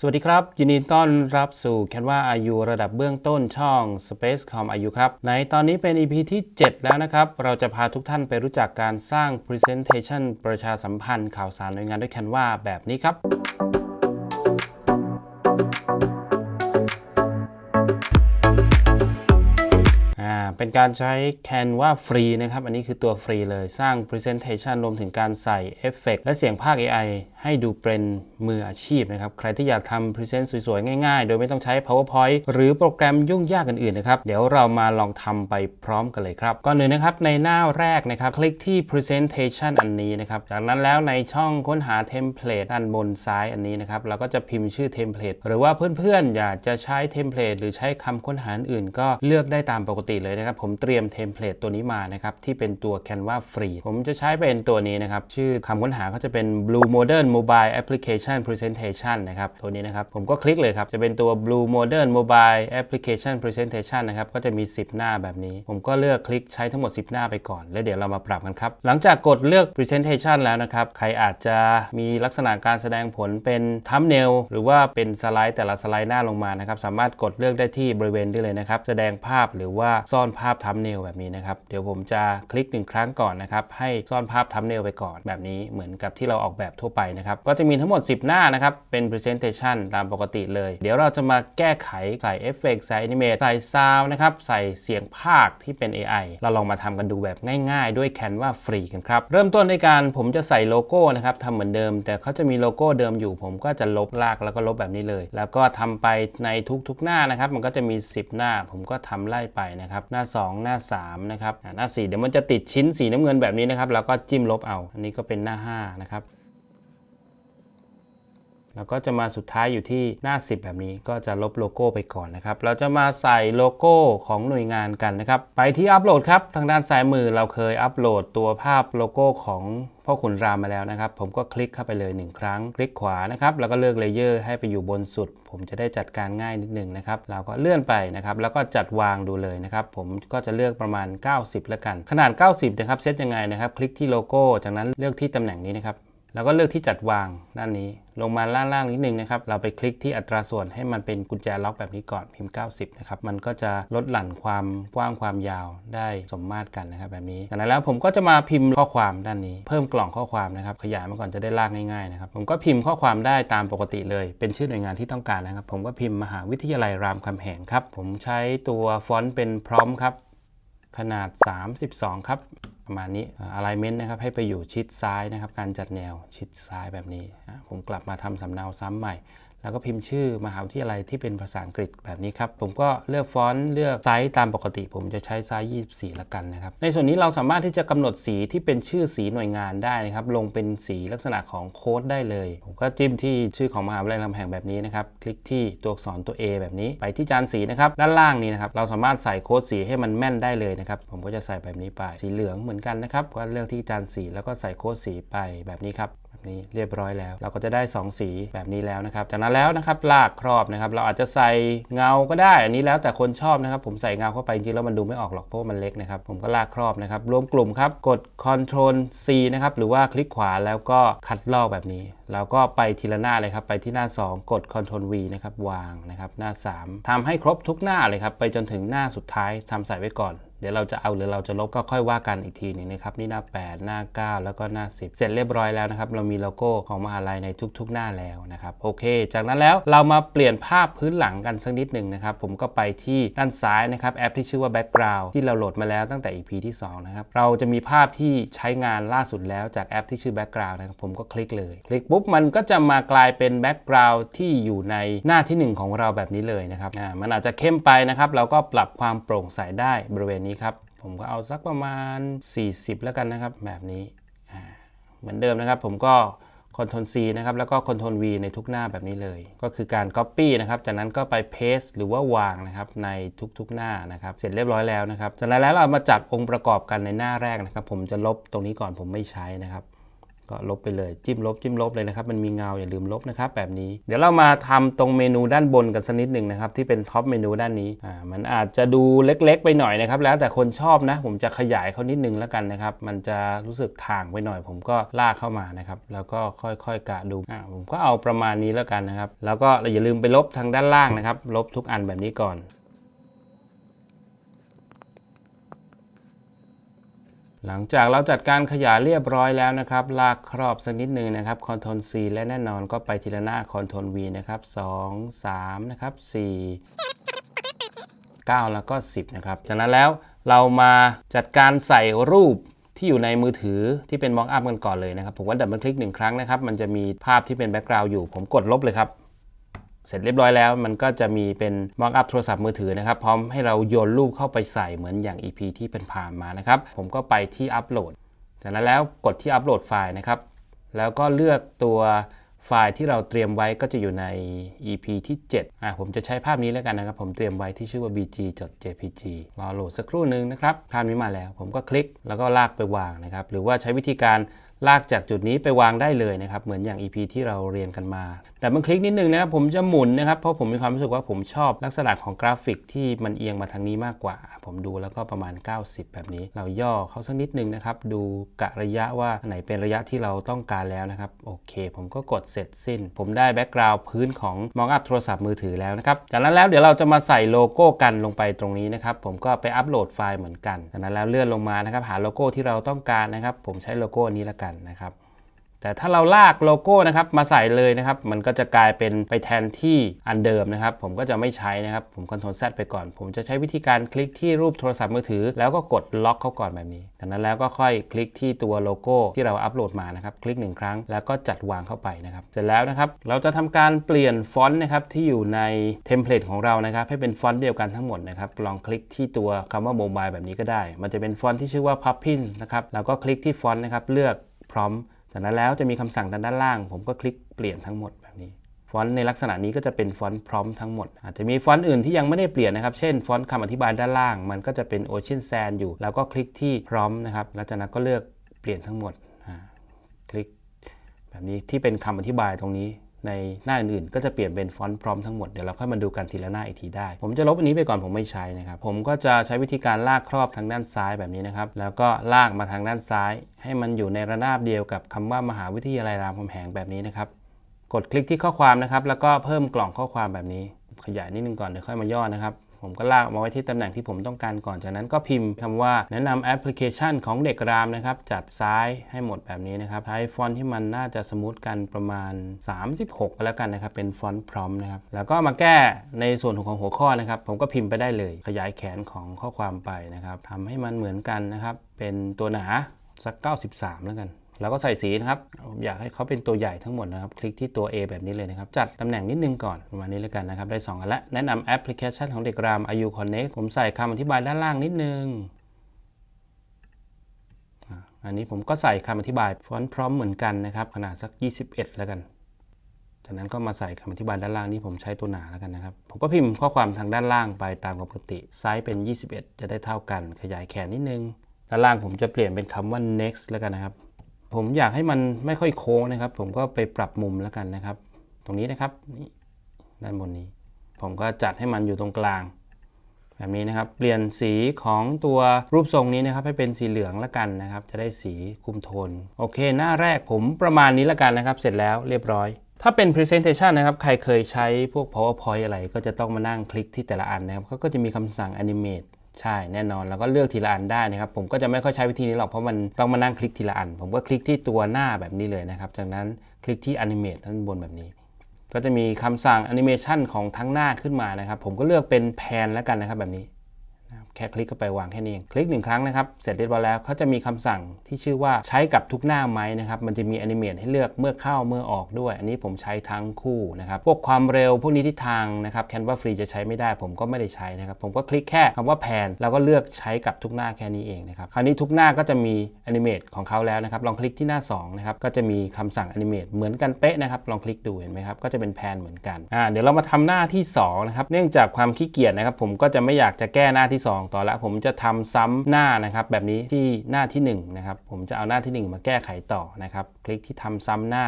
สวัสดีครับ ยินดีต้อนรับสู่แคนวาอายุระดับเบื้องต้นช่อง Spacecom อายุครับ ในตอนนี้เป็น EP ที่ 7 แล้วนะครับ เราจะพาทุกท่านไปรู้จักการสร้าง Presentation ประชาสัมพันธ์ข่าวสารหน่วยงานด้วยแคนวาแบบนี้ครับ เป็นการใช้ Canva ฟรีนะครับ อันนี้คือตัวฟรีเลย สร้าง Presentation รวมถึงการใส่เอฟเฟกและเสียงภาค AI ให้ดูเป็นมืออาชีพนะครับ ใครที่อยากทำ Present สวยๆ ง่ายๆ โดยไม่ต้องใช้ PowerPoint หรือโปรแกรมยุ่งยากอื่นๆนะครับ เดี๋ยวเรามาลองทำไปพร้อมกันเลยครับ ก่อนหนึ่งนะครับ ในหน้าแรกนะครับ คลิกที่ Presentation อันนี้นะครับ จากนั้นแล้วในช่องค้นหาเทมเพลตด้านบนซ้ายอันนี้นะครับ เราก็จะพิมพ์ชื่อเทมเพลตหรือว่าเพื่อนๆอยากจะใช้เทมเพลตหรือใช้คำค้นหาอื่นก็เลือกได้ตามปกติเลยนะครับผมเตรียมเทมเพลตตัวนี้มานะครับที่เป็นตัว Canva ฟรีผมจะใช้เป็นตัวนี้นะครับชื่อคำค้นหาก็จะเป็น Blue Modern Mobile Application Presentation นะครับตัวนี้นะครับผมก็คลิกเลยครับจะเป็นตัว Blue Modern Mobile Application Presentation นะครับก็จะมี 10 หน้าแบบนี้ ผมก็เลือกคลิกใช้ทั้งหมด 10 หน้าไปก่อน แล้วเดี๋ยวเรามาปรับกันครับ หลังจากกดเลือก Presentation แล้วนะครับใครอาจจะมีลักษณะการแสดงผลเป็น Thumbnail หรือว่าเป็นสไลด์แต่ละสไลด์หน้าลงมานะครับสามารถกดเลือกได้ที่บริเวณนี้เลยนะครับแสดงภาพหรือว่าซ่อนภาพ Thumbnail แบบนี้นะครับ เดี๋ยวผมจะคลิกหนึ่งครั้งก่อนนะครับ ให้ซ่อนภาพ Thumbnail ไปก่อนแบบนี้เหมือนกับที่เราออกแบบทั่วไปนะครับ ก็จะมีทั้งหมด 10 หน้านะครับ เป็น Presentation ตามปกติเลย เดี๋ยวเราจะมาแก้ไขใส่เอฟเฟกต์ใส่ Animate ใส่ซาวนะครับ ใส่เสียงภาคที่เป็น AI เราลองมาทำกันดูแบบง่ายๆ ด้วย Canva ฟรีกันครับ เริ่มต้นในการผมจะใส่โลโก้นะครับทำเหมือนเดิม แต่เขาจะมีโลโก้เดิมอยู่ ผมก็จะลบลากแล้วก็ลบแบบนี้เลย แล้วก็ทำไปในทุกๆหน้านะครับ มันก็จะมี 10 หน้า ผมก็ทำไล่ไปนะครับ หน้า2 หน้า3นะครับหน้า 4 เดี๋ยวมันจะติดชิ้นสีน้ำเงินแบบนี้นะครับ แล้วก็จิ้มลบเอา อันนี้ก็เป็นหน้า5นะครับ แล้วก็จะมาสุดท้ายอยู่ที่หน้า 10 แบบนี้ก็จะลบโลโก้ไปก่อนนะครับ เราจะมาใส่โลโก้ของหน่วยงานกันนะครับ ไปที่อัปโหลดครับ ทางด้านซ้ายมือเราเคยอัปโหลดตัวภาพโลโก้ของพ่อขุนรามมาแล้วนะครับ ผมก็คลิกเข้าไปเลย 1 ครั้ง คลิกขวานะครับ แล้วก็เลือกเลเยอร์ให้ไปอยู่บนสุด ผมจะได้จัดการง่ายนิดนึงนะครับ เราก็เลื่อนไปนะครับ แล้วก็จัดวางดูเลยนะครับ ผมก็จะเลือกประมาณ 90 แล้วกัน ขนาด 90 นะครับ เซตยังไงนะครับ คลิกที่โลโก้ จากนั้นเลือกที่ตำแหน่งนี้นะครับ แล้วก็เลือกที่จัดวางด้านนี้ ลงมาล่างๆนิดนึงนะครับ เราไปคลิกที่อัตราส่วนให้มันเป็นกุญแจล็อกแบบนี้ก่อนพิมพ์ 90 นะครับ มันก็จะลดหลั่นความกว้างความยาวได้สมมาตรกันนะครับแบบนี้จากนั้นแล้วผมก็จะมาพิมพ์ข้อความด้านนี้ เพิ่มกล่องข้อความนะครับ ขยายมาก่อนจะได้ลากง่ายๆนะครับ ผมก็พิมพ์ข้อความได้ตามปกติเลย เป็นชื่อหน่วยงานที่ต้องการนะครับ ผมก็พิมพ์มหาวิทยาลัยรามคำแหงครับ ผมใช้ตัวฟอนต์เป็นพร้อมครับ ขนาด 32 ครับ ประมาณนี้อ่า alignment นะครับให้ไปอยู่ชิดซ้ายนะครับ การจัดแนวชิดซ้ายแบบนี้ ผมกลับมาทำสำเนาซ้ำใหม่ แล้วก็พิมพ์ชื่อมหาวิทยาลัยที่เป็นภาษาอังกฤษแบบนี้ครับ ผมก็เลือกฟอนต์เลือกไซส์ตามปกติ ผมจะใช้ไซส์24 ละกันนะครับ ในส่วนนี้เราสามารถที่จะกำหนดสีที่เป็นชื่อสีหน่วยงานได้นะครับ ลงเป็นสีลักษณะของโค้ดได้เลย ผมก็จิ้มที่ชื่อของมหาวิทยาลัยรามคำแหงแบบนี้นะครับ คลิกที่ตัวอักษรตัว A แบบนี้ ไปที่จานสีนะครับ ด้านล่างนี้นะครับ เราสามารถใส่โค้ดสีให้มันแม่นได้เลยนะครับ ผมก็จะใส่แบบนี้ไป สีเหลืองเหมือนกันนะครับ ก็เลือกที่จานสีแล้วก็ใส่โค้ดสีไปแบบนี้ครับ นี้เรียบร้อยแล้ว เราก็จะได้ 2 สีแบบนี้แล้วนะครับ จากนั้นแล้วนะครับลากครอบนะครับ เราอาจจะใส่เงาก็ได้ อันนี้แล้วแต่คนชอบนะครับ ผมใส่เงาเข้าไปจริงๆแล้วมันดูไม่ออกหรอกเพราะมันเล็กนะครับ ผมก็ลากครอบนะครับ รวมกลุ่มครับ กด Ctrl C นะครับ หรือว่าคลิกขวาแล้วก็คัดลอกแบบนี้เราก็ไปทีละหน้าเลยครับ ไปที่หน้า 2 กด Ctrl V นะครับ วางนะครับ หน้า 3ทำให้ครบทุกหน้าเลยครับ ไปจนถึงหน้าสุดท้ายทำใส่ไว้ก่อน เดี๋ยวเราจะเอาหรือเราจะลบก็ค่อยว่ากันอีกทีหนึงนะครับนี่หน้า 8 หน้า 9 แล้วก็หน้า 10 เสร็จเรียบร้อยแล้วนะครับ เรามีโลโก้ของมหาลัยในทุก ๆ หน้าแล้วนะครับโอเค จากนั้นแล้วเรามาเปลี่ยนภาพพื้นหลังกันสักนิดหนึ่งนะครับ ผมก็ไปที่ด้านซ้ายนะครับแอปที่ชื่อว่า Background ที่เราโหลดมาแล้วตั้งแต่ EP ที่ 2 นะครับ เราจะมีภาพที่ใช้งานล่าสุดแล้วจากแอปที่ชื่อ Background นะครับผมก็คลิกเลย คลิกปุ๊บมันก็จะมากลายเป็น Background ที่อยู่ในหน้าทีหนึ่1 ของเราแบบนี้เลยนะครับอ่ามันอาจจะเข้มไปนะครับเราก็ปรับความโปร่งใสได้บริเวณนี้ครับ ผมก็เอาสักประมาณ 40 แล้วกันนะครับ แบบนี้เหมือนเดิมนะครับ ผมก็ Ctrl C นะครับแล้วก็ Ctrl V ในทุกหน้าแบบนี้เลย ก็คือการ Copy นะครับ จากนั้นก็ไป Paste หรือว่าวางนะครับในทุกๆหน้านะครับ เสร็จเรียบร้อยแล้วนะครับจากนั้นแล้วเรามาจัดองค์ประกอบกันในหน้าแรกนะครับ ผมจะลบตรงนี้ก่อนผมไม่ใช้นะครับ ก็ลบไปเลยจิ้มลบจิ้มลบเลยนะครับ มันมีเงาอย่าลืมลบนะครับแบบนี้ เดี๋ยวเรามาทำตรงเมนูด้านบนกันสักนิดหนึ่งนะครับ ที่เป็นท็อปเมนูด้านนี้อ่ามันอาจจะดูเล็ก ๆ ไปหน่อยนะครับ แล้วแต่คนชอบนะ ผมจะขยายเขานิดนึงแล้วกันนะครับ มันจะรู้สึกถ่างไปหน่อย ผมก็ลากเข้ามานะครับ แล้วก็ค่อยๆกะดูอ่าผมก็เอาประมาณนี้แล้วกันนะครับ แล้วก็อย่าลืมไปลบทางด้านล่างนะครับ ลบทุกอันแบบนี้ก่อน หลังจากเราจัดการขยายเรียบร้อยแล้วนะครับ ลากครอบสักนิดหนึ่งนะครับ Ctrl C และแน่นอนก็ไปทีละหน้า Ctrl V นะครับ 2 3 นะครับ 4 9 แล้วก็ 10 นะครับ จากนั้นแล้วเรามาจัดการใส่รูปที่อยู่ในมือถือที่เป็น Mock Up กันก่อนเลยนะครับ ผมว่าดับเบิลคลิกหนึ่งครั้งนะครับ มันจะมีภาพที่เป็นแบ็กกราวด์อยู่ ผมกดลบเลยครับ เสร็จเรียบร้อยแล้วมันก็จะมีเป็น mock up โทรศัพท์มือถือนะครับพร้อมให้เราโยนรูปเข้าไปใส่เหมือนอย่าง EP ที่เป็นผ่านมานะครับ ผมก็ไปที่อัปโหลด จากนั้นแล้วกดที่อัปโหลดไฟล์นะครับ แล้วก็เลือกตัวไฟล์ที่เราเตรียมไว้ก็จะอยู่ใน EP ที่7อะผมจะใช้ภาพนี้แล้วกันนะครับ ผมเตรียมไว้ที่ชื่อว่า bg.jpg รอโหลดสักครู่หนึ่งนะครับภาพนี้มาแล้ว ผมก็คลิกแล้วก็ลากไปวางนะครับ หรือว่าใช้วิธีการ ลากจากจุดนี้ไปวางได้เลยนะครับ เหมือนอย่าง EP ที่เราเรียนกันมา แต่มันคลิกนิดนึงนะครับ ผมจะหมุนนะครับ เพราะผมมีความรู้สึกว่าผมชอบลักษณะของกราฟิกที่มันเอียงมาทางนี้มากกว่า ผมดูแล้วก็ประมาณ 90 แบบนี้ เราย่อเขาสักนิดนึงนะครับ ดูกะระยะว่าไหนเป็นระยะที่เราต้องการแล้วนะครับ โอเค ผมก็กดเสร็จสิ้น ผมได้แบ็กกราวด์พื้นของมองอัพโทรศัพท์มือถือแล้วนะครับ จากนั้นแล้วเดี๋ยวเราจะมาใส่โลโก้กันลงไปตรงนี้นะครับ ผมก็ไปอัปโหลดไฟล์เหมือนกัน จากนั้นแล้วเลื่อนลงมานะครับ หาโลโก้ที่เราต้องการนะครับ ผมใช้โลโก้นี้ละกันนะครับ แต่ถ้าเราลากโลโก้นะครับมาใส่เลยนะครับ มันก็จะกลายเป็นไปแทนที่อันเดิมนะครับ ผมก็จะไม่ใช้นะครับ ผมคอนโทรล Z ไปก่อน ผมจะใช้วิธีการคลิกที่รูปโทรศัพท์มือถือ แล้วก็กดล็อกเขาก่อนแบบนี้จากนั้นแล้วก็ค่อยคลิกที่ตัวโลโก้ที่เราอัปโหลดมานะครับ คลิกหนึ่งครั้งแล้วก็จัดวางเข้าไปนะครับ เสร็จแล้วนะครับ เราจะทำการเปลี่ยนฟอนต์นะครับที่อยู่ในเทมเพลตของเรานะครับ ให้เป็นฟอนต์เดียวกันทั้งหมดนะครับ ลองคลิกที่ตัวคำว่าโมบายแบบนี้ก็ได้ มันจะเป็นฟอนต์ที่ชื่อว่า Puppins นะครับ แล้วก็คลิกที่ฟอนต์นะครับ เลือก ร้อมจากนั้นแล้วจะมีคำสั่งด้านล่าง ผมก็คลิกเปลี่ยนทั้งหมดแบบนี้ฟอนต์ในลักษณะนี้ก็จะเป็นฟอนต์พร้อมทั้งหมด อาจจะมีฟอนต์อื่นที่ยังไม่ได้เปลี่ยนนะครับ เช่น ฟอนต์คำอธิบายด้านล่าง มันก็จะเป็น Ocean Sand อยู่ แล้วก็คลิกที่พร้อมนะครับแล้วจากนั้นก็เลือกเปลี่ยนทั้งหมด คลิกแบบนี้ที่เป็นคำอธิบายตรงนี้ ในหน้าอื่นๆ ก็จะเปลี่ยนเป็นฟอนต์พร้อมทั้งหมด เดี๋ยวเราค่อยมาดูกันทีละหน้าอีกทีได้ ผมจะลบอันนี้ไปก่อนผมไม่ใช้นะครับ ผมก็จะใช้วิธีการลากครอบทางด้านซ้ายแบบนี้นะครับ แล้วก็ลากมาทางด้านซ้าย ให้มันอยู่ในระนาบเดียวกับคำว่ามหาวิทยาลัยรามคำแหงแบบนี้นะครับ กดคลิกที่ข้อความนะครับ แล้วก็เพิ่มกล่องข้อความแบบนี้ ขยายนิดนึงก่อนเดี๋ยวค่อยมาย่อนะครับ ผมก็ลากมาไว้ที่ตำแหน่งที่ผมต้องการก่อนจากนั้นก็พิมพ์คำว่าแนะนำแอปพลิเคชันของเด็กรามนะครับ จัดซ้ายให้หมดแบบนี้นะครับใช้ฟอนต์ที่มันน่าจะสมูทกันประมาณ 36ก็แล้วกันนะครับ เป็นฟอนต์พร้อมนะครับ แล้วก็มาแก้ในส่วนของหัวข้อนะครับ ผมก็พิมพ์ไปได้เลย ขยายแขนของข้อความไปนะครับทำให้มันเหมือนกันนะครับ เป็นตัวหนาสัก 93 แล้วกัน แล้วก็ใส่สีนะครับผมอยากให้เขาเป็นตัวใหญ่ทั้งหมดนะครับ คลิกที่ตัว A แบบนี้เลยนะครับ จัดตำแหน่งนิดนึงก่อนประมาณนี้เลยกันนะครับ ได้ 2 อันละ แนะนำแอปพลิเคชันของเด็กราม IU Connect ผมใส่คำอธิบายด้านล่างนิดนึง อันนี้ผมก็ใส่คำอธิบายฟอนต์พร้อมเหมือนกันนะครับ ขนาดสัก 21 แล้วกัน จากนั้นก็มาใส่คำอธิบายด้านล่างนี่ผมใช้ตัวหนาแล้วกันนะครับ ผมก็พิมพ์ข้อความทางด้านล่างไปตามปกติไซส์เป็น 21 จะได้เท่ากัน ขยายแขนนิดนึง ด้านล่างผมจะเปลี่ยนเป็นคำว่า next แล้วกันนะครับ ผมอยากให้มันไม่ค่อยโค้งนะครับ ผมก็ไปปรับมุมแล้วกันนะครับ ตรงนี้นะครับนี่ด้านบนนี้ ผมก็จัดให้มันอยู่ตรงกลาง แบบนี้นะครับ เปลี่ยนสีของตัวรูปทรงนี้นะครับ ให้เป็นสีเหลืองแล้วกันนะครับ จะได้สีคุมโทน โอเค หน้าแรกผมประมาณนี้แล้วกันนะครับ เสร็จแล้วเรียบร้อยถ้าเป็น Presentation นะครับ ใครเคยใช้พวก PowerPoint อะไร ก็จะต้องมานั่งคลิกที่แต่ละอันนะครับเขาก็จะมีคำสั่ง Animate ใช่แน่นอนแล้วก็เลือกทีละอันได้นะครับ ผมก็จะไม่ค่อยใช้วิธีนี้หรอกเพราะมันต้องมานั่งคลิกทีละอัน ผมก็คลิกที่ตัวหน้าแบบนี้เลยนะครับ จากนั้นคลิกที่ Animate ด้านบนแบบนี้ ก็จะมีคำสั่ง Animation ของทั้งหน้าขึ้นมานะครับ ผมก็เลือกเป็นแพนแล้วกันนะครับแบบนี้ แค่คลิกเข้าไปวางแค่นี้เองคลิกหนึ่งครั้งนะครับเสร็จเรียบร้อยแล้วเขาจะมีคำสั่งที่ชื่อว่าใช้กับทุกหน้าไหมนะครับมันจะมี Animate ให้เลือกเมื่อเข้าเมื่อออกด้วย อันนี้ผมใช้ทั้งคู่นะครับพวกความเร็วพวกนี้ทิศทางนะครับ Canva Free จะใช้ไม่ได้ผมก็ไม่ได้ใช้นะครับผมก็คลิกแค่คำว่าแพนแล้วก็เลือกใช้กับทุกหน้าแค่นี้เองนะครับคราวนี้ทุกหน้าก็จะมี Animate ของเขาแล้วนะครับลองคลิกที่หน้า2นะครับก็จะมีคำสั่ง Animate เหมือนกันเป๊ะนะครับลองคลิกดูเห็นไหมครับก็จะเป็นแพนเหมือนกันอ่าเดี๋ยวเรามาทำหน้าที่2นะครับเนื่องจากความขี้เกียจนะครับผมก็จะไม่อยากจะแก้หน้าที่ที่2ต่อละผมจะทำซ้ำหน้านะครับแบบนี้ที่หน้าที่1นะครับผมจะเอาหน้าที่ 1 มาแก้ไขต่อนะครับ คลิกที่ทำซ้ำหน้า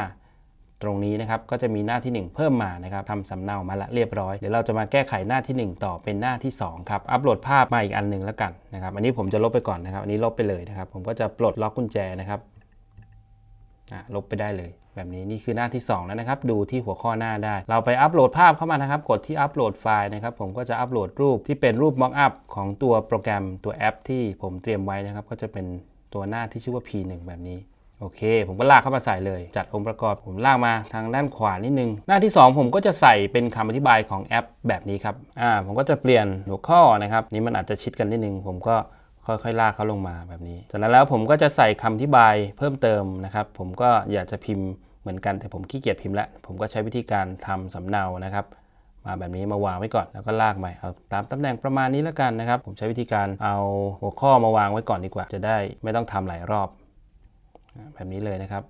ตรงนี้นะครับก็จะมีหน้าที่ 1 เพิ่มมานะครับทำสำเนามาละเรียบร้อยเดี๋ยวเราจะมาแก้ไขหน้าที่ 1 ต่อเป็นหน้าที่2ครับอัปโหลดภาพมาอีกอันหนึ่งแล้วกันนะครับอันนี้ผมจะลบไปก่อนนะครับอันนี้ลบไปเลยนะครับผมก็จะปลดล็อกกุญแจนะครับ ลบไปได้เลย แบบนี้นี่คือหน้าที่ 2 แล้วนะครับ ดูที่หัวข้อหน้าได้ เราไปอัปโหลดภาพเข้ามานะครับ กดที่อัปโหลดไฟล์นะครับ ผมก็จะอัปโหลดรูปที่เป็นรูปม็อกอัพของตัวโปรแกรมตัวแอป ที่ผมเตรียมไว้นะครับ ก็จะเป็นตัวหน้าที่ชื่อว่า P1 แบบนี้โอเค ผมก็ลากเข้ามาใส่เลย จัดองค์ประกอบผมลากมาทางด้านขวานิดนึง หน้าที่ 2 ผมก็จะใส่เป็นคำอธิบายของแอปแบบนี้ครับ อ่า ผมก็จะเปลี่ยนหัวข้อนะครับ นี่มันอาจจะชิดกันนิดนึง ผมก็ ค่อยๆลากเขาลงมาแบบนี้จากนั้นแล้วผมก็จะใส่คำอธิบายเพิ่มเติมนะครับ ผมก็อยากจะพิมพ์เหมือนกันแต่ผมขี้เกียจพิมพ์ละผมก็ใช้วิธีการทำสำเนานะครับมาแบบนี้มาวางไว้ก่อนแล้วก็ลากใหม่เอาตามตำแหน่งประมาณนี้แล้วกันนะครับ ผมใช้วิธีการเอาหัวข้อมาวางไว้ก่อนดีกว่า จะได้ไม่ต้องทำหลายรอบ แบบนี้เลยนะครับ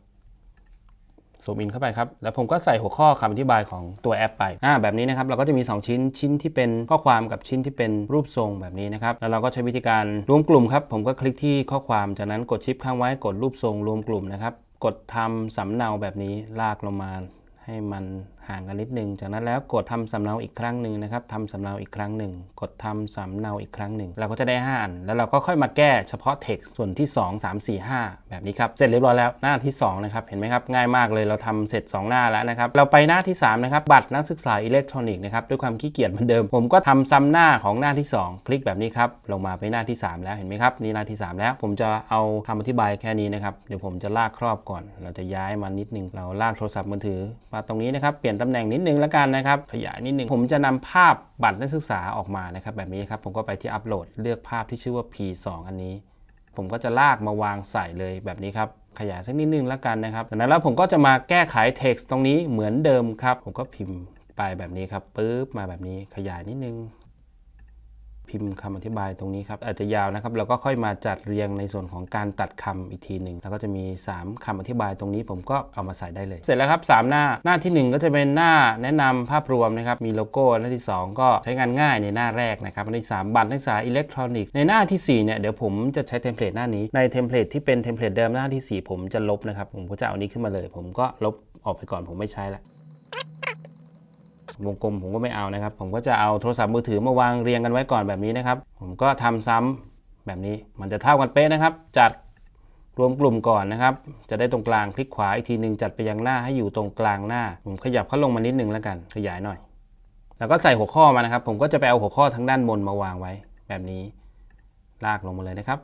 ซูมอินเข้าไปครับ แล้วผมก็ใส่หัวข้อคำอธิบายของตัวแอปไปอ่าแบบนี้นะครับเราก็จะมี 2 ชิ้นชิ้นที่เป็นข้อความกับชิ้นที่เป็นรูปทรงแบบนี้นะครับแล้วเราก็ใช้วิธีการรวมกลุ่มครับผมก็คลิกที่ข้อความจากนั้นกดชิปข้างไว้กดรูปทรงรวมกลุ่มนะครับกดทำสำเนาแบบนี้ลากลงมาให้มัน ห่างกันนิดนึงจากนั้นแล้วกดทำสำเนาอีกครั้งหนึ่งนะครับทำสำเนาอีกครั้งหนึ่ง กดทำสำเนาอีกครั้งหนึ่ง เราก็จะได้5อัน แล้วเราก็ค่อยมาแก้เฉพาะ text ส่วนที่ 2 3 4 5 แบบนี้ครับ เสร็จเรียบร้อยแล้วหน้าที่2นะครับ เห็นไหมครับ ง่ายมากเลย เราทำเสร็จ 2 หน้าแล้วนะครับ เราไปหน้าที่3นะครับ บัตรนักศึกษาอิเล็กทรอนิกส์นะครับ ด้วยความขี้เกียจเหมือนเดิม ผมก็ทำซ้ำหน้าของหน้าที่ 2 คลิกแบบนี้ครับ ลงมาไปหน้าที่ 3 แล้ว เห็นไหมครับ นี่หน้าที่ 3 แล้ว ผมจะเอาคำอธิบายแค่นี้นะครับ เดี๋ยวผมจะลากครอบก่อน เราจะย้ายมานิดนึง เราลากโทรศัพท์มือถือมาตรงนี้นะครับ เปลี่ยนตำแหน่งนิดนึงแล้วกันนะครับ ขยายนิดนึง ผมจะนำภาพบัตรนักศึกษาออกมานะครับ แบบนี้ครับ ผมก็ไปที่อัปโหลดเลือกภาพที่ชื่อว่า P2 อันนี้ ผมก็จะลากมาวางใส่เลยแบบนี้ครับขยายสักนิดนึงแล้วกันนะครับจากนั้นแล้วผมก็จะมาแก้ไขเท็กซ์ตรงนี้เหมือนเดิมครับ ผมก็พิมพ์ไปแบบนี้ครับปึ๊บมาแบบนี้ขยายนิดนึง พิมพ์คำอธิบายตรงนี้ครับอาจจะยาวนะครับเราก็ค่อยมาจัดเรียงในส่วนของการตัดคำอีกทีหนึ่งแล้วก็จะมี 3คำอธิบายตรงนี้ผมก็เอามาใส่ได้เลย เสร็จแล้วครับ 3 หน้าหน้าทีหนึ่1 ก็จะเป็นหน้าแนะนำภาพรวมนะครับมีโลโก้หน้าที่ 2 ก็ใช้งานง่ายในหน้าแรกนะครับหน้าที่3บัตรนักศึกษาอิเล็กทรอนิกส์ในหน้าทีสี่4เนี่ยเดี๋ยวผมจะใช้เทมเพลตหน้านี้ในเทมเพลตที่เป็นเทมเพลตเดิมหน้าทีสี่4 ผมจะลบนะครับผมก็จะเอานี้ขึ้นมาเลย ผมก็ลบออกไปก่อนผมไม่ใช้ละ วงกลมผมก็ไม่เอานะครับ ผมก็จะเอาโทรศัพท์มือถือมาวางเรียงกันไว้ก่อนแบบนี้นะครับ ผมก็ทำซ้ำแบบนี้มันจะเท่ากันเป๊ะนะครับ จัดรวมกลุ่มก่อนนะครับ จะได้ตรงกลางคลิกขวาอีกทีหนึ่งจัดไปยังหน้าให้อยู่ตรงกลางหน้า ผมขยับเข้าลงมานิดนึงแล้วกัน ขยายหน่อย แล้วก็ใส่หัวข้อมานะครับ ผมก็จะไปเอาหัวข้อทั้งด้านบนมาวางไว้ แบบนี้ลากลงมาเลยนะครับ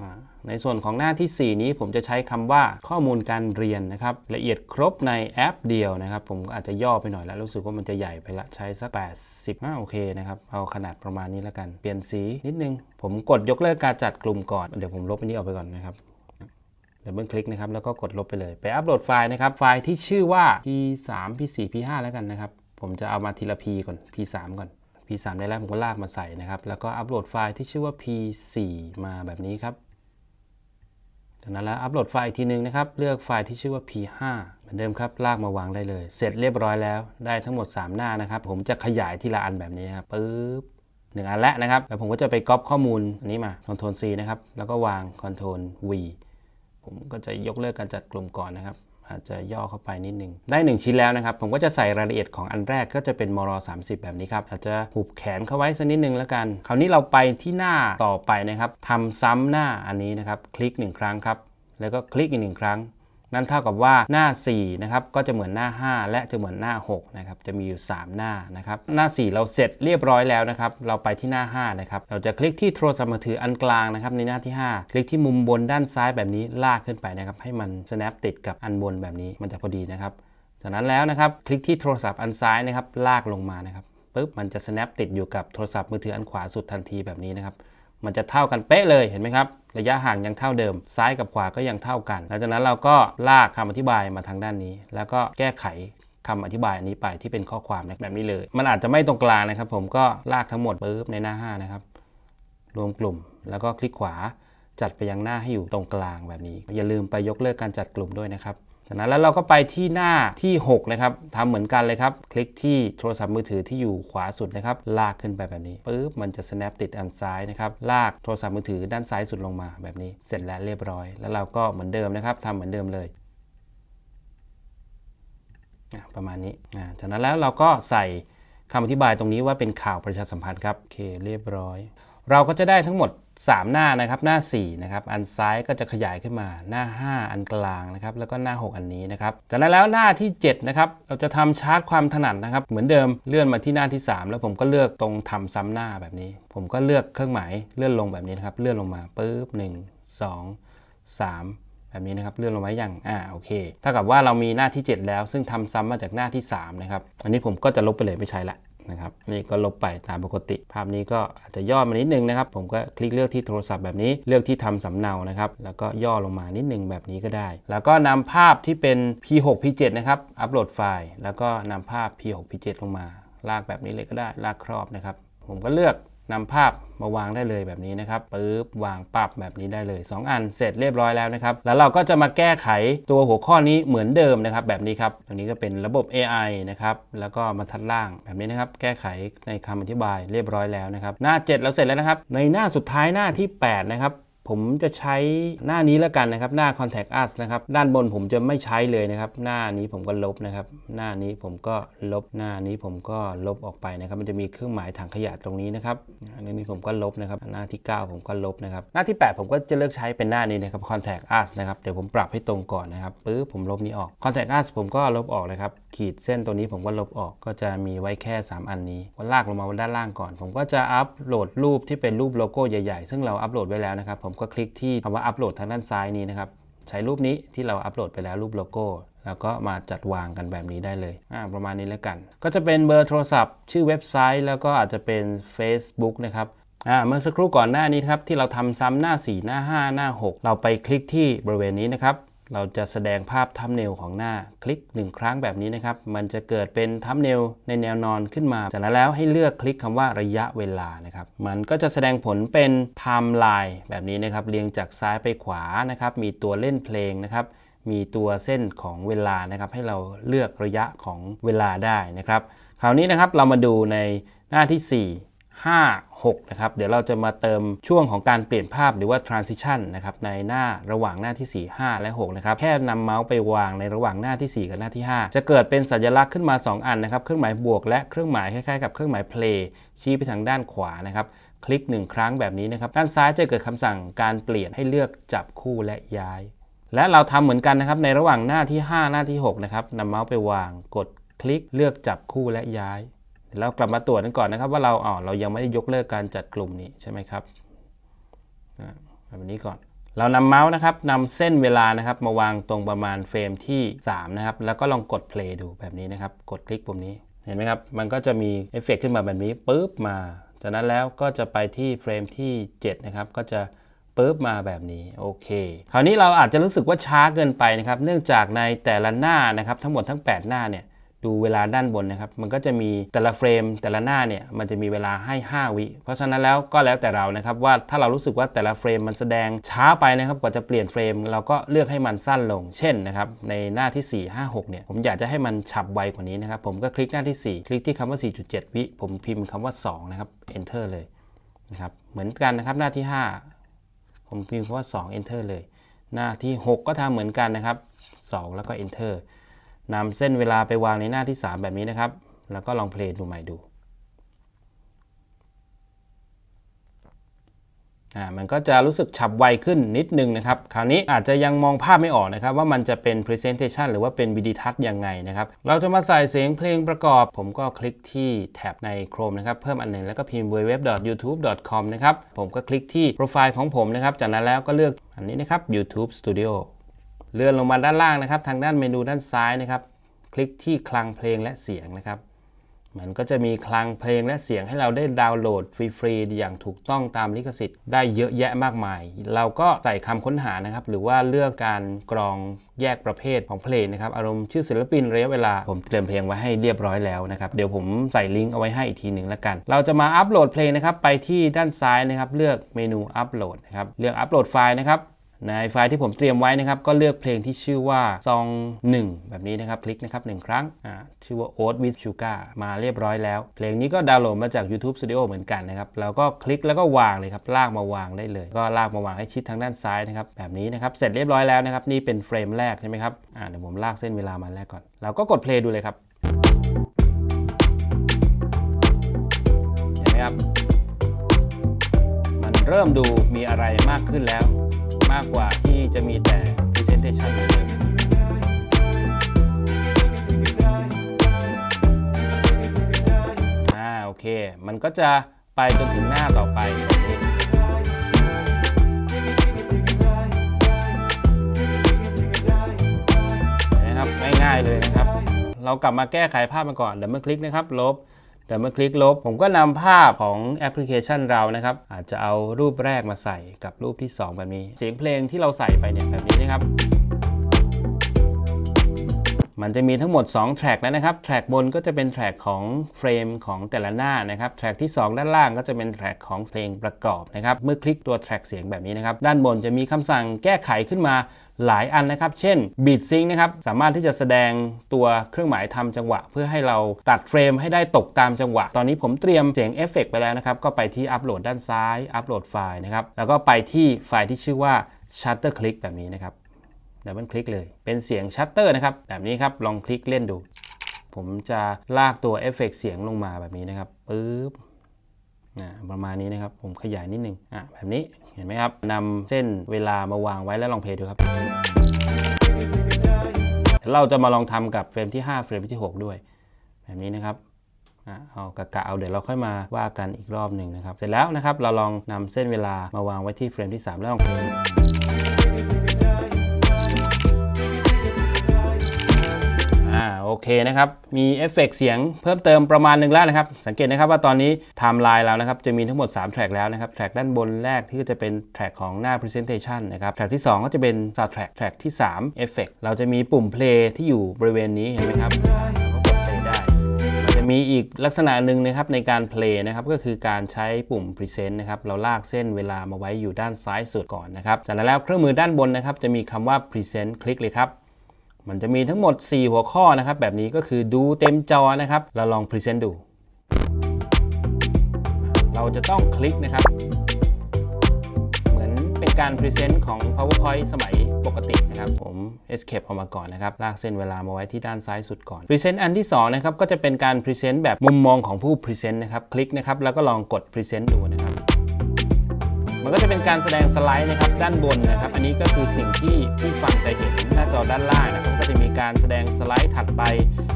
อ่า ในส่วนของหน้าที่ 4 นี้ผมจะใช้คำว่าข้อมูลการเรียนนะครับละเอียดครบในแอปเดียวนะครับ ผมก็อาจจะย่อไปหน่อยแล้วรู้สึกว่ามันจะใหญ่ไปละใช้สัก 80อ่าโอเคนะครับเอาขนาดประมาณนี้แล้วกันเปลี่ยนสีนิดนึง ผมกดยกเลิกการจัดกลุ่มก่อนเดี๋ยวผมลบอันนี้ออกไปก่อนนะครับดับเบิลคลิกนะครับแล้วก็กดลบไปเลย ไปอัปโหลดไฟล์นะครับ ไฟล์ที่ชื่อว่า p3 p4 p5 แล้วกันนะครับ ผมจะเอามาทีละ p ก่อน p3 ก่อน p3 ได้แล้วผมก็ลากมาใส่นะครับ แล้วก็อัปโหลดไฟล์ที่ชื่อว่า p4 มาแบบนี้ครับ จากนั้นแล้วอัปโหลดไฟล์อีกทีหนึงนะครับ เลือกไฟล์ที่ชื่อว่า p5 เหมือนเดิมครับ ลากมาวางได้เลย เสร็จเรียบร้อยแล้ว ได้ทั้งหมด 3 หน้านะครับ ผมจะขยายทีละอันแบบนี้นะครับปึ๊บหนึ่งอันแล้วนะครับ แล้วผมก็จะไปก๊อปข้อมูลอันนี้มาคอนโทรล C นะครับ แล้วก็วางคอนโทรล V ผมก็จะยกเลิกการจัดกลุ่มก่อนนะครับ อาจจะย่อเข้าไปนิดนึง ได้ 1 ชิ้นแล้วนะครับ ผมก็จะใส่รายละเอียดของอันแรกก็จะเป็นมร30 แบบนี้ครับ อาจจะผูกแขนเข้าไว้สักนิดนึงแล้วกัน คราวนี้เราไปที่หน้าต่อไปนะครับทำซ้ำหน้าอันนี้นะครับ คลิก 1 ครั้งครับ แล้วก็คลิกอีกหนึ่งครั้ง นั่นเท่ากับว่าหน้า4นะครับก็จะเหมือนหน้า 5 และจะเหมือนหน้า6นะครับจะมีอยู่ 3 หน้านะครับหน้า 4 เราเสร็จเรียบร้อยแล้วนะครับเราไปที่หน้า5นะครับเราจะคลิกที่โทรศัพท์มือถืออันกลางนะครับในหน้าที่ 5 คลิกที่มุมบนด้านซ้ายแบบนี้ลากขึ้นไปนะครับให้มัน snap ติดกับอันบนแบบนี้มันจะพอดีนะครับจากนั้นแล้วนะครับคลิกที่โทรศัพท์อันซ้ายนะครับลากลงมานะครับปุ๊บมันจะ snap ติดอยู่กับโทรศัพท์มือถืออันขวาสุดทันทีแบบนี้นะครับ มันจะเท่ากันเป๊ะเลยเห็นไหมครับ ระยะห่างยังเท่าเดิม ซ้ายกับขวาก็ยังเท่ากัน หลังจากนั้นเราก็ลากคำอธิบายมาทางด้านนี้ แล้วก็แก้ไขคำอธิบายอันนี้ไปที่เป็นข้อความแบบนี้เลย มันอาจจะไม่ตรงกลางนะครับ ผมก็ลากทั้งหมดปุ๊บในหน้า 5 นะครับ รวมกลุ่มแล้วก็คลิกขวาจัดไปยังหน้าให้อยู่ตรงกลางแบบนี้ อย่าลืมไปยกเลิกการจัดกลุ่มด้วยนะครับ จากนั้นแล้วเราก็ไปที่หน้าที่6นะครับทำเหมือนกันเลยครับ คลิกที่โทรศัพท์มือถือที่อยู่ขวาสุดนะครับ ลากขึ้นไปแบบนี้ปุ๊บมันจะ snap ติดอันซ้ายนะครับ ลากโทรศัพท์มือถือด้านซ้ายสุดลงมาแบบนี้ เสร็จแล้วเรียบร้อย แล้วเราก็เหมือนเดิมนะครับทำเหมือนเดิมเลยประมาณนี้จากนั้นแล้วเราก็ใส่คำอธิบายตรงนี้ว่าเป็นข่าวประชาสัมพันธ์ครับโอเคเรียบร้อย เราก็จะได้ทั้งหมด 3 หน้านะครับหน้า4นะครับอันซ้ายก็จะขยายขึ้นมาหน้า 5 อันกลางนะครับแล้วก็หน้า 6 อันนี้นะครับจากนั้นแล้วหน้าที่7นะครับเราจะทำชาร์ตความถนัดนะครับเหมือนเดิมเลื่อนมาที่หน้าที่ 3 แล้วผมก็เลือกตรงทำซ้ำหน้าแบบนี้ ผมก็เลือกเครื่องหมายเลื่อนลงแบบนี้นะครับเลื่อนลงมาปุ๊บ1 2 3แบบนี้นะครับเลื่อนลงมาอย่างอ่าโอเคเท่ากับว่าเรามีหน้าที่ 7 แล้ว ซึ่งทำซ้ำมาจากหน้าที่ 3 นะครับ อันนี้ผมก็จะลบไปเลยไม่ใช้ละ นะครับนี่ก็ลบไปตามปกติ ภาพนี้ก็อาจจะย่อมานิดนึงนะครับ ผมก็คลิกเลือกที่โทรศัพท์แบบนี้เลือกที่ทำสำเนานะครับแล้วก็ย่อลงมานิดนึงแบบนี้ก็ได้ แล้วก็นำภาพที่เป็น P6 P7 นะครับอัปโหลดไฟล์ แล้วก็นำภาพ P6 P7 ลงมา ลากแบบนี้เลยก็ได้ลากครอบนะครับ ผมก็เลือก นำภาพมาวางได้เลยแบบนี้นะครับปึ๊บวางปับแบบนี้ได้เลย 2 อันเสร็จเรียบร้อยแล้วนะครับ แล้วเราก็จะมาแก้ไขตัวหัวข้อนี้เหมือนเดิมนะครับ แบบนี้ครับตรงนี้ก็เป็นระบบ AI นะครับ แล้วก็มาทัดล่างแบบนี้นะครับ แก้ไขในคำอธิบายเรียบร้อยแล้วนะครับ หน้า 7 เราเสร็จแล้วนะครับ ในหน้าสุดท้ายหน้าที่ 8 นะครับ ผมจะใช้หน้านี้แล้วกันนะครับ หน้า contact us นะครับ ด้านบนผมจะไม่ใช้เลยนะครับ หน้านี้ผมก็ลบนะครับ หน้านี้ผมก็ลบหน้านี้ผมก็ลบออกไปนะครับ มันจะมีเครื่องหมายถังขยะตรงนี้นะครับอันนี้ผมก็ลบนะครับ หน้าที่ 9 ผมก็ลบนะครับ หน้าที่ 8 ผมก็จะเลือกใช้เป็นหน้านี้นะครับ contact us นะครับ เดี๋ยวผมปรับให้ตรงก่อนนะครับปึ๊บผมลบนี้ออก contact us ผมก็ลบออกนะครับขีดเส้นตัวนี้ผมก็ลบออกก็จะมีไว้แค่ 3 อันนี้ก็ลากลงมาด้านล่างก่อน ผมก็จะอัปโหลดรูปที่เป็นรูปโลโก้ใหญ่ๆ ซึ่งเราอัปโหลดไว้แล้วนะครับ ผมก็คลิกที่คำว่าอัปโหลดทางด้านซ้ายนี้นะครับใช้รูปนี้ที่เราอัปโหลดไปแล้วรูปโลโก้แล้วก็มาจัดวางกันแบบนี้ได้เลยประมาณนี้แล้วกัน ก็จะเป็นเบอร์โทรศัพท์ ชื่อเว็บไซต์ แล้วก็อาจจะเป็น Facebook นะครับเมื่อสักครู่ก่อนหน้านี้ครับที่เราทำซ้ำหน้า 4 หน้า 5 หน้า 6 เราไปคลิกที่บริเวณนี้นะครับ เราจะแสดงภาพทัมเนลของหน้าคลิก 1 ครั้งแบบนี้นะครับ มันจะเกิดเป็นทัมเนลในแนวนอนขึ้นมา จากนั้นแล้วให้เลือกคลิกคำว่าระยะเวลานะครับ มันก็จะแสดงผลเป็นไทม์ไลน์แบบนี้นะครับ เรียงจากซ้ายไปขวานะครับ มีตัวเล่นเพลงนะครับ มีตัวเส้นของเวลานะครับ ให้เราเลือกระยะของเวลาได้นะครับ คราวนี้นะครับเรามาดูในหน้าที่ 4 5 6นะครับเดี๋ยวเราจะมาเติมช่วงของการเปลี่ยนภาพหรือว่า transition นะครับในหน้าระหว่างหน้าที่ 4 5 และ6นะครับแค่นำเมาส์ไปวางในระหว่างหน้าที่ 4 กับหน้าที่ 5 จะเกิดเป็นสัญลักษณ์ขึ้นมา 2 อันนะครับเครื่องหมายบวกและเครื่องหมายคล้ายๆกับเครื่องหมาย play ชี้ไปทางด้านขวานะครับคลิก 1 ครั้งแบบนี้นะครับด้านซ้ายจะเกิดคำสั่งการเปลี่ยนให้เลือกจับคู่และย้าย และเราทำเหมือนกันนะครับในระหว่างหน้าที่ 5 หน้าที่6นะครับนำเมาส์ไปวางกดคลิกเลือกจับคู่และย้าย เดี๋ยวกลับมาตรวจกันก่อนนะครับ ว่าเราอ๋อเรายังไม่ได้ยกเลิกการจัดกลุ่มนี้ใช่ไหมครับอ่าแบบนี้ก่อน เรานำเมาส์นะครับนำเส้นเวลานะครับ มาวางตรงประมาณเฟรมที่ 3 นะครับ แล้วก็ลองกด play ดูแบบนี้นะครับ กดคลิกปุ่มนี้เห็นไหมครับ มันก็จะมีเอฟเฟกต์ขึ้นมาแบบนี้ปุ๊บมา จากนั้นแล้วก็จะไปที่เฟรมที่ 7 นะครับ ก็จะปุ๊บมาแบบนี้โอเคคราวนี้เราอาจจะรู้สึกว่าช้าเกินไปนะครับ เนื่องจากในแต่ละหน้านะครับ ทั้งหมดทั้ง 8 หน้าเนี่ย ดูเวลาด้านบนนะครับ มันก็จะมีแต่ละเฟรมแต่ละหน้าเนี่ย มันจะมีเวลาให้ 5 วิ เพราะฉะนั้นแล้วก็แล้วแต่เรานะครับว่าถ้าเรารู้สึกว่าแต่ละเฟรมมันแสดงช้าไปนะครับกว่าจะเปลี่ยนเฟรม เราก็เลือกให้มันสั้นลง เช่นนะครับในหน้าที่ 4 5 6 เนี่ย ผมอยากจะให้มันฉับไวกว่านี้นะครับ ผมก็คลิกหน้าที่ 4 คลิกที่คำว่า 4.7 วิ ผมพิมพ์คำว่า 2 นะครับ enter เลยนะครับ เหมือนกันนะครับหน้าที่ 5 ผมพิมพ์คำว่า 2 enter เลย หน้าที่ 6 ก็ทำเหมือนกันนะครับ 2 แล้วก็ enter นำเส้นเวลาไปวางในหน้าที่ 3 แบบนี้นะครับ แล้วก็ลองเพลย์ดูใหม่ดูอ่ามันก็จะรู้สึกฉับไวขึ้นนิดนึงนะครับ คราวนี้อาจจะยังมองภาพไม่ออกนะครับ ว่ามันจะเป็น Presentation หรือว่าเป็นวิดีทัศน์ยังไงนะครับ เราจะมาใส่เสียงเพลงประกอบ ผมก็คลิกที่แท็บใน Chrome นะครับ เพิ่มอันหนึ่งแล้วก็พิมพ์ www.youtube.com นะครับ ผมก็คลิกที่โปรไฟล์ของผมนะครับ จากนั้นแล้วก็เลือกอันนี้นะครับ YouTube Studio เลื่อนลงมาด้านล่างนะครับ ทางด้านเมนูด้านซ้ายนะครับ คลิกที่คลังเพลงและเสียงนะครับ มันก็จะมีคลังเพลงและเสียงให้เราได้ดาวน์โหลดฟรีๆอย่างถูกต้องตามลิขสิทธิ์ได้เยอะแยะมากมาย เราก็ใส่คำค้นหานะครับ หรือว่าเลือกการกรองแยกประเภทของเพลงนะครับ อารมณ์ชื่อศิลปินระยะเวลา ผมเตรียมเพลงไว้ให้เรียบร้อยแล้วนะครับ เดี๋ยวผมใส่ลิงก์เอาไว้ให้อีกทีหนึ่งแล้วกัน เราจะมาอัปโหลดเพลงนะครับ ไปที่ด้านซ้ายนะครับ เลือกเมนูอัปโหลดนะครับ เลือกอัปโหลดไฟล์นะครับ ในไฟล์ที่ผมเตรียมไว้นะครับก็เลือกเพลงที่ชื่อว่าซอง1 แบบนี้นะครับคลิกนะครับ1ครั้งชื่อว่า Oat with Sugar มาเรียบร้อยแล้ว เพลงนี้ก็ดาวน์โหลดมาจาก YouTube Studio เหมือนกันนะครับแล้วก็คลิกแล้วก็วางเลยครับลากมาวางได้เลย ก็ลากมาวางให้ชิดทางด้านซ้ายนะครับแบบนี้นะครับเสร็จเรียบร้อยแล้วนะครับนี่เป็นเฟรมแรกใช่ไหมครับเดี๋ยวผมลากเส้นเวลามาแรกก่อน เราก็กดเพลย์ดูเลยครับเห็นไหมครับมันเริ่มดูมีอะไรมากขึ้นแล้ว มากกว่าที่จะมีแต่ presentation อยู่เลยอ่าโอเค มันก็จะไปจนถึงหน้าต่อไปนี้นะครับง่ายๆเลยนะครับ เรากลับมาแก้ไขภาพมาก่อนเดี๋ยวมาคลิกนะครับ ลบ เดี๋ยวมาคลิกลบผมก็นำภาพของแอปพลิเคชันเรานะครับ อาจจะเอารูปแรกมาใส่กับรูปที่ 2 แบบนี้ เสียงเพลงที่เราใส่ไปเนี่ยแบบนี้นะครับ มันจะมีทั้งหมด 2 แทร็กแล้วนะครับ แทร็กบนก็จะเป็นแทร็กของเฟรมของแต่ละหน้านะครับ แทร็กที่ 2 ด้านล่างก็จะเป็นแทร็กของเพลงประกอบนะครับ เมื่อคลิกตัวแทร็กเสียงแบบนี้นะครับ ด้านบนจะมีคำสั่งแก้ไขขึ้นมา หลายอันนะครับ เช่น Beat Sync นะครับ สามารถที่จะแสดงตัวเครื่องหมายทำจังหวะ เพื่อให้เราตัดเฟรมให้ได้ตกตามจังหวะ ตอนนี้ผมเตรียมเสียงเอฟเฟกไปแล้วนะครับ ก็ไปที่อัปโหลดด้านซ้าย อัปโหลดไฟล์นะครับ แล้วก็ไปที่ไฟล์ที่ชื่อว่า Shutter Click แบบนี้นะครับดับเบิลคลิกเลย เป็นเสียงชัตเตอร์นะครับ แบบนี้ครับ ลองคลิกเล่นดู ผมจะลากตัวเอฟเฟกต์เสียงลงมาแบบนี้นะครับปึ๊บ ประมาณนี้นะครับ ผมขยายนิดนึงอะแบบนี้เห็นไหมครับนำเส้นเวลามาวางไว้แล้วลองเพลย์ดูครับเราจะมาลองทำกับเฟรมที่ 5 เฟรมที่ 6 ด้วย แบบนี้นะครับเอากะกะเอาเดี๋ยวเราค่อยมาว่ากันอีกรอบหนึ่งนะครับ เสร็จแล้วนะครับเราลองนำเส้นเวลามาวางไว้ที่เฟรมที่ 3 แล้วลองเพลย์ เคนะครับ มีเอฟเฟกต์เสียงเพิ่มเติมประมาณหนึ่งแล้วนะครับ สังเกตนะครับว่าตอนนี้ไทม์ไลน์เรานะครับจะมีทั้งหมด 3 แทร็กแล้วนะครับ แทร็กด้านบนแรกที่จะเป็นแทร็กของหน้า Presentation นะครับ แทร็กที่ 2 ก็จะเป็น Sound Track แทร็กที่3 Effect เราจะมีปุ่ม Play ที่อยู่บริเวณนี้เห็นไหมครับจะมีอีกลักษณะหนึ่งนะครับในการ play นะครับก็คือการใช้ปุ่ม present นะครับเราลากเส้นเวลามาไว้อยู่ด้านซ้ายสุดก่อนนะครับจากนั้นแล้วเครื่องมือด้านบนนะครับจะมีคำว่า present คลิกเลยครับ มันจะมีทั้งหมด 4 หัวข้อนะครับ แบบนี้ก็คือดูเต็มจอนะครับ เราลอง present ดู เราจะต้องคลิกนะครับ เหมือนเป็นการ present ของ PowerPoint สมัยปกตินะครับผม escape ออกมาก่อนนะครับ ลากเส้นเวลามาไว้ที่ด้านซ้ายสุดก่อน present อันที่2นะครับก็จะเป็นการ present แบบมุมมองของผู้ present นะครับ คลิกนะครับแล้วก็ลองกด present ดูนะครับ มันก็จะเป็นการแสดงสไลด์นะครับด้านบนนะครับ อันนี้ก็คือสิ่งที่ที่ฟังจะเห็นหน้าจอด้านล่างนะครับ ก็จะมีการแสดงสไลด์ถัดไป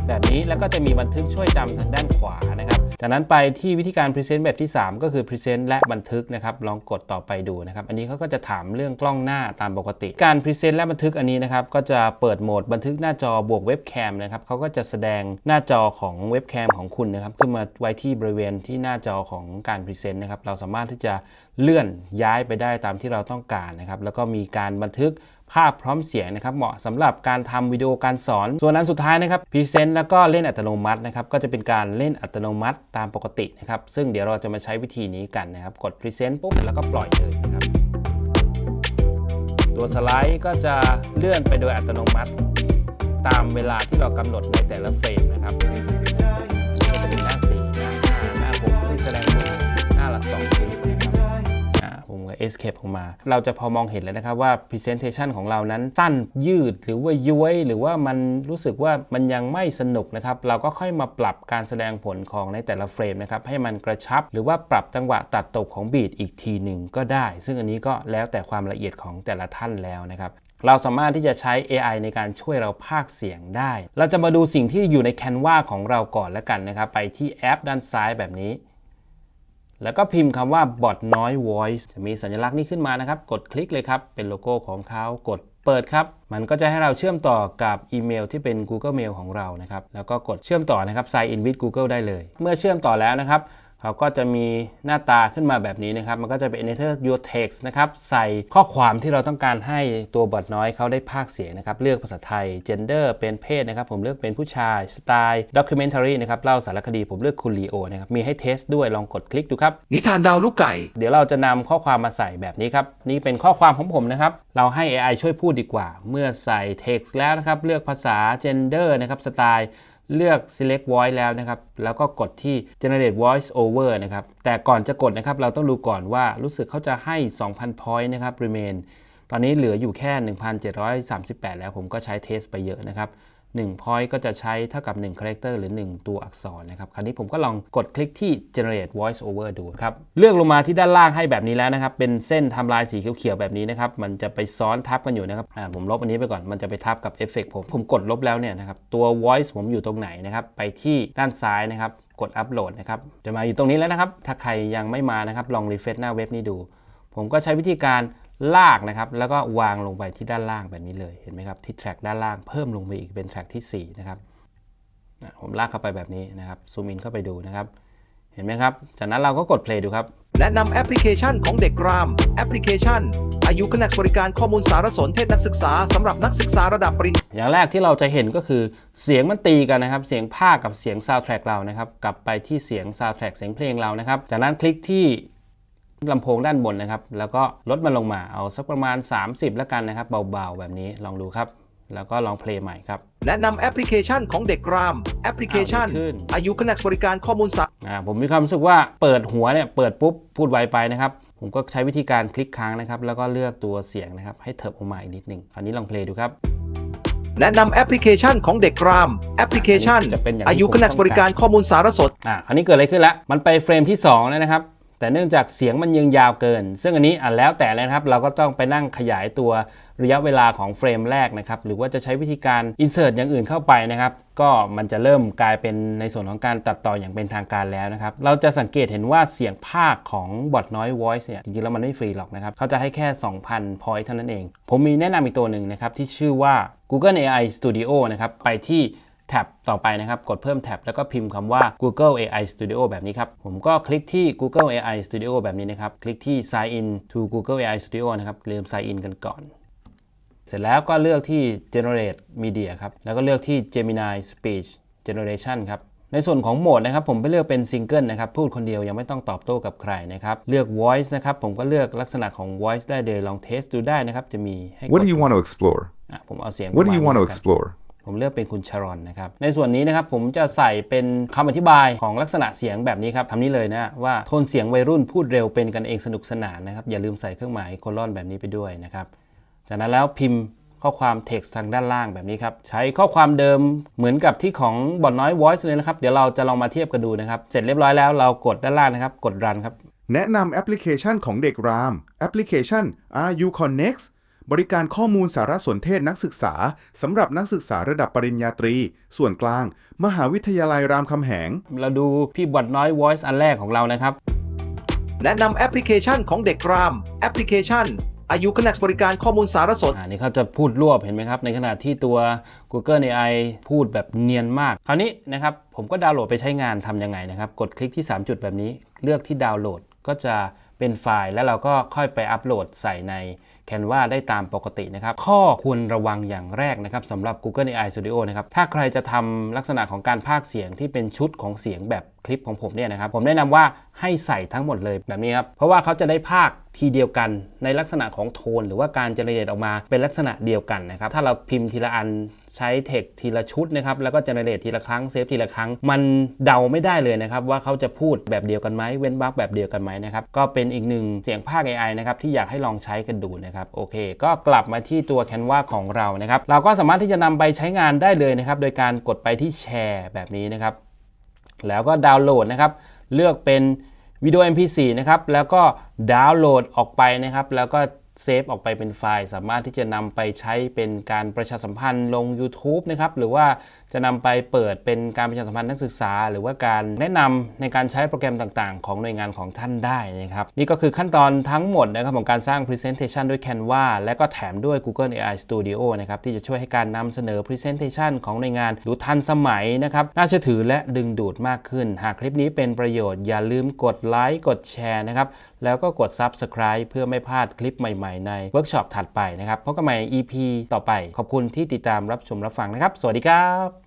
แบบนี้แล้วก็จะมีบันทึกช่วยจำทางด้านขวานะครับ จากนั้นไปที่วิธีการพรีเซนต์แบบที่ 3 ก็คือพรีเซนต์และบันทึกนะครับลองกดต่อไปดูนะครับอันนี้เขาก็จะถามเรื่องกล้องหน้าตามปกติ การพรีเซนต์และบันทึกอันนี้นะครับก็จะเปิดโหมดบันทึกหน้าจอบวกเว็บแคมนะครับเขาก็จะแสดงหน้าจอของเว็บแคมของคุณนะครับขึ้นมาไว้ที่บริเวณที่หน้าจอของการพรีเซนต์นะครับเราสามารถที่จะเลื่อนย้ายไปได้ตามที่เราต้องการนะครับแล้วก็มีการบันทึก ภาพพร้อมเสียงนะครับเหมาะสำหรับการทำวิดีโอการสอน ส่วนอันสุดท้ายนะครับพรีเซนต์แล้วก็เล่นอัตโนมัตินะครับก็จะเป็นการเล่นอัตโนมัติตามปกตินะครับซึ่งเดี๋ยวเราจะมาใช้วิธีนี้กันนะครับกดพรีเซนต์ปุ๊บแล้วก็ปล่อยเลยนะครับตัวสไลด์ก็จะเลื่อนไปโดยอัตโนมัติ ตามเวลาที่เรากำหนดในแต่ละเฟรมนะครับ escape ออกมา เราจะพอมองเห็นแล้วนะครับว่า presentation ของเรานั้นสั้นยืดหรือว่าย้วย หรือว่ามันรู้สึกว่ามันยังไม่สนุกนะครับ เราก็ค่อยมาปรับการแสดงผลของในแต่ละเฟรมนะครับ ให้มันกระชับ หรือว่าปรับจังหวะตัดตกของบีทอีกทีหนึ่งก็ได้ ซึ่งอันนี้ก็แล้วแต่ความละเอียดของแต่ละท่านแล้วนะครับเราสามารถที่จะใช้ AI ในการช่วยเราพากเสียงได้ เราจะมาดูสิ่งที่อยู่ใน Canva ของเราก่อนแล้วกันนะครับ ไปที่แอปด้านซ้ายแบบนี้ แล้วก็พิมพ์คำว่า bot noise voice จะมีสัญลักษณ์นี้ขึ้นมานะครับ กดคลิกเลยครับ เป็นโลโก้ของเขากดเปิดครับ มันก็จะให้เราเชื่อมต่อกับอีเมลที่เป็น Google Mail ของเรานะครับ แล้วก็กดเชื่อมต่อนะครับ sign in with Google ได้เลย เมื่อเชื่อมต่อแล้วนะครับ เขาก็จะมีหน้าตาขึ้นมาแบบนี้นะครับ มันก็จะเป็น enter your text นะครับ ใส่ข้อความที่เราต้องการให้ตัวบอทน้อยเขาได้พากย์เสียงนะครับ เลือกภาษาไทย gender เป็นเพศนะครับ ผมเลือกเป็นผู้ชาย สไตล์ documentary นะครับ เล่าสารคดี ผมเลือกคุณลีโอนะครับ มีให้เทสด้วย ลองกดคลิกดูครับ นิทานดาวลูกไก่ เดี๋ยวเราจะนำข้อความมาใส่แบบนี้ครับ นี่เป็นข้อความของผมนะครับ เราให้ AI ช่วยพูดดีกว่า เมื่อใส่ text แล้วนะครับ เลือกภาษา gender นะครับ สไตล์ เลือก select voice แล้วนะครับ แล้วก็กดที่ generate voice over นะครับ แต่ก่อนจะกดนะครับ เราต้องดูก่อนว่ารู้สึกเขาจะให้ 2,000 point นะครับ remain ตอนนี้เหลืออยู่แค่ 1,738 แล้วผมก็ใช้เทสไปเยอะนะครับ 1 point ก็จะใช้เท่ากับ 1 character หรือ 1 ตัวอักษรนะครับ คราวนี้ผมก็ลองกดคลิกที่ generate voice over ดูครับ เลือกลงมาที่ด้านล่างให้แบบนี้แล้วนะครับ เป็นเส้นทำลายสีเขียวๆแบบนี้นะครับ มันจะไปซ้อนทับกันอยู่นะครับ อ่า ผมลบอันนี้ไปก่อน มันจะไปทับกับเอฟเฟกผม ผมกดลบแล้วเนี่ยนะครับ ตัว voice ผมอยู่ตรงไหนนะครับ ไปที่ด้านซ้ายนะครับ กดอัปโหลดนะครับ จะมาอยู่ตรงนี้แล้วนะครับ ถ้าใครยังไม่มานะครับ ลองรีเฟซหน้าเว็บนี้ดู ผมก็ใช้วิธีการ ลากนะครับ แล้วก็วางลงไปที่ด้านล่างแบบนี้เลยเห็นไหมครับที่แทร็กด้านล่างเพิ่มลงไปอีกเป็นแทร็กที่4นะครับนะผมลากเข้าไปแบบนี้นะครับซูมอินเข้าไปดูนะครับ เห็นไหมครับ จากนั้นเราก็กด play ดูครับแนะนำแอปพลิเคชันของเด็กรามแอปพลิเคชัน อายุคณะบริการข้อมูลสารสนเทศนักศึกษาสำหรับนักศึกษาระดับปริญญาอย่างแรกที่เราจะเห็นก็คือเสียงมันตีกันนะครับ เสียงภาคกับเสียงซาวด์แทร็กเรานะครับ กลับไปที่เสียงซาวด์แทร็กเสียงเพลงเรานะครับ จากนั้นคลิกที่ ลำโพงด้านบนนะครับ แล้วก็ลดมันลงมาเอาสักประมาณ 30 แล้วกันนะครับ เบาๆ แบบนี้ลองดูครับ แล้วก็ลองเพลงใหม่ครับ แนะนำแอปพลิเคชันของเด็กรามแอปพลิเคชันอ่าดีขึ้น อายุคณะบริการข้อมูลสารอ่าผมมีความรู้สึกว่าเปิดหัวเนี่ยเปิดปุ๊บพูดไวไปนะครับ ผมก็ใช้วิธีการคลิกค้างนะครับ แล้วก็เลือกตัวเสียงนะครับ ให้เถิบออกมาอีกนิดหนึ่งคราวนี้ลองเพลงดูครับ แนะนำแอปพลิเคชันของเด็กรามแอปพลิเคชันจะเป็นอย่างที่อายุคณะบริการข้อมูลสารสน อะคราวนี้เกิดอะไรขึ้นแล้วมันไปเฟรมที่2แล้วนะครับ แต่เนื่องจากเสียงมันยังยาวเกิน ซึ่งอันนี้อะแล้วแต่เลยนะครับ เราก็ต้องไปนั่งขยายตัวระยะเวลาของเฟรมแรกนะครับ หรือว่าจะใช้วิธีการ insert อย่างอื่นเข้าไปนะครับ ก็มันจะเริ่มกลายเป็นในส่วนของการตัดต่ออย่างเป็นทางการแล้วนะครับ เราจะสังเกตเห็นว่าเสียงภาคของบอทน้อย voice เนี่ย จริงๆ แล้วมันไม่ฟรีหรอกนะครับ เขาจะให้แค่ 2,000 point เท่านั้นเอง ผมมีแนะนำอีกตัวหนึ่งนะครับที่ชื่อว่า Google AI Studio นะครับ ไปที่ แท็บต่อไปนะครับ กดเพิ่มแท็บแล้วก็พิมพ์คำว่า Google AI Studio แบบนี้ครับ ผมก็คลิกที่ Google AI Studio แบบนี้นะครับ คลิกที่ Sign in to Google AI Studio นะครับลืม Sign in กันก่อน เสร็จแล้วก็เลือกที่ Generate Media ครับ แล้วก็เลือกที่ Gemini Speech Generation ครับในส่วนของโหมดนะครับผมไปเลือกเป็นซิงเกิลนะครับพูดคนเดียวยังไม่ต้องตอบโต้กับใครนะครับเลือก Voice นะครับผมก็เลือกลักษณะของ Voice ได้เลยลองเทสดูได้นะครับจะมีให้ก What ด do you want to explore? อะผมเอาเสียง What do ประ you มาณ want to นี้แล้วกัน explore? ผมเลือกเป็นคุณชารอนนะครับ ในส่วนนี้นะครับผมจะใส่เป็นคำอธิบายของลักษณะเสียงแบบนี้ครับทำนี้เลยนะว่าโทนเสียงวัยรุ่นพูดเร็วเป็นกันเองสนุกสนานนะครับ อย่าลืมใส่เครื่องหมายโคลอนแบบนี้ไปด้วยนะครับ จากนั้นแล้วพิมพ์ข้อความ text ทางด้านล่างแบบนี้ครับ ใช้ข้อความเดิมเหมือนกับที่ของบอทน้อย voice เลยนะครับ เดี๋ยวเราจะลองมาเทียบกันดูนะครับ เสร็จเรียบร้อยแล้วเรากดด้านล่างนะครับ กด run ครับ แนะนำแอปพลิเคชันของเด็กรามแอปพลิเคชัน RU Connect บริการข้อมูลสารสนเทศนักศึกษาสำหรับนักศึกษาระดับปริญญาตรี ส่วนกลาง มหาวิทยาลัยรามคำแหง เราดูพี่บอทน้อย voice อันแรกของเรานะครับ แนะนำแอปพลิเคชันของเด็กราม แอปพลิเคชันอายุคณะบริการข้อมูลสารสนอ่านี่เขาจะพูดรวบเห็นไหมครับ ในขณะที่ตัว Google AI พูดแบบเนียนมาก คราวนี้นะครับผมก็ดาวน์โหลดไปใช้งานทำยังไงนะครับ กดคลิกที่ 3 จุดแบบนี้ เลือกที่ดาวน์โหลดก็จะเป็นไฟล์ แล้วเราก็ค่อยไปอัปโหลดใส่ใน Canva ได้ตามปกตินะครับ ข้อควรระวังอย่างแรกนะครับสำหรับ Google AI Studio นะครับ ถ้าใครจะทำลักษณะของการพากเสียงที่เป็นชุดของเสียงแบบคลิปของผมเนี่ยนะครับ ผมแนะนำว่าให้ใส่ทั้งหมดเลยแบบนี้ครับ เพราะว่าเขาจะได้พากทีเดียวกันในลักษณะของโทน หรือว่าการเจเนเรตออกมาเป็นลักษณะเดียวกันนะครับ ถ้าเราพิมพ์ทีละอัน ใช้เทคทีละชุดนะครับแล้วก็เจเนเรตทีละครั้งเซฟทีละครั้ง มันเดาไม่ได้เลยนะครับว่าเขาจะพูดแบบเดียวกันไหมเว้นวรรคแบบเดียวกันไหมนะครับก็เป็นอีกหนึ่งเสียงภาค AI นะครับที่อยากให้ลองใช้กันดูนะครับโอเค ก็กลับมาที่ตัว Canva ของเรานะครับเราก็สามารถที่จะนำไปใช้งานได้เลยนะครับโดยการกดไปที่แชร์แบบนี้นะครับแล้วก็ดาวน์โหลดนะครับเลือกเป็นวิดีโอ MP4 นะครับแล้วก็ดาวน์โหลดออกไปนะครับแล้วก็ เซฟออกไปเป็นไฟล์ สามารถที่จะนำไปใช้เป็นการประชาสัมพันธ์ลง YouTube นะครับหรือว่าจะนำไปเปิดเป็นการประชาสัมพันธ์นักศึกษา หรือว่าการแนะนำในการใช้โปรแกรมต่างๆ ของหน่วยงานของท่านได้นะครับนี่ก็คือขั้นตอนทั้งหมดนะครับของการสร้าง Presentation ด้วย Canva และก็แถมด้วย Google AI Studio นะครับที่จะช่วยให้การนำเสนอ Presentation ของหน่วยงานดูทันสมัยนะครับน่าเชื่อถือและดึงดูดมากขึ้น หากคลิปนี้เป็นประโยชน์อย่าลืมกดไลค์กดแชร์นะครับ แล้วก็กด Subscribe เพื่อไม่พลาดคลิปใหม่ๆ ในเวิร์กช็อปถัดไปนะครับพบกันใหม่ EP ต่อไป ขอบคุณที่ติดตามรับชมรับฟังนะครับ สวัสดีครับ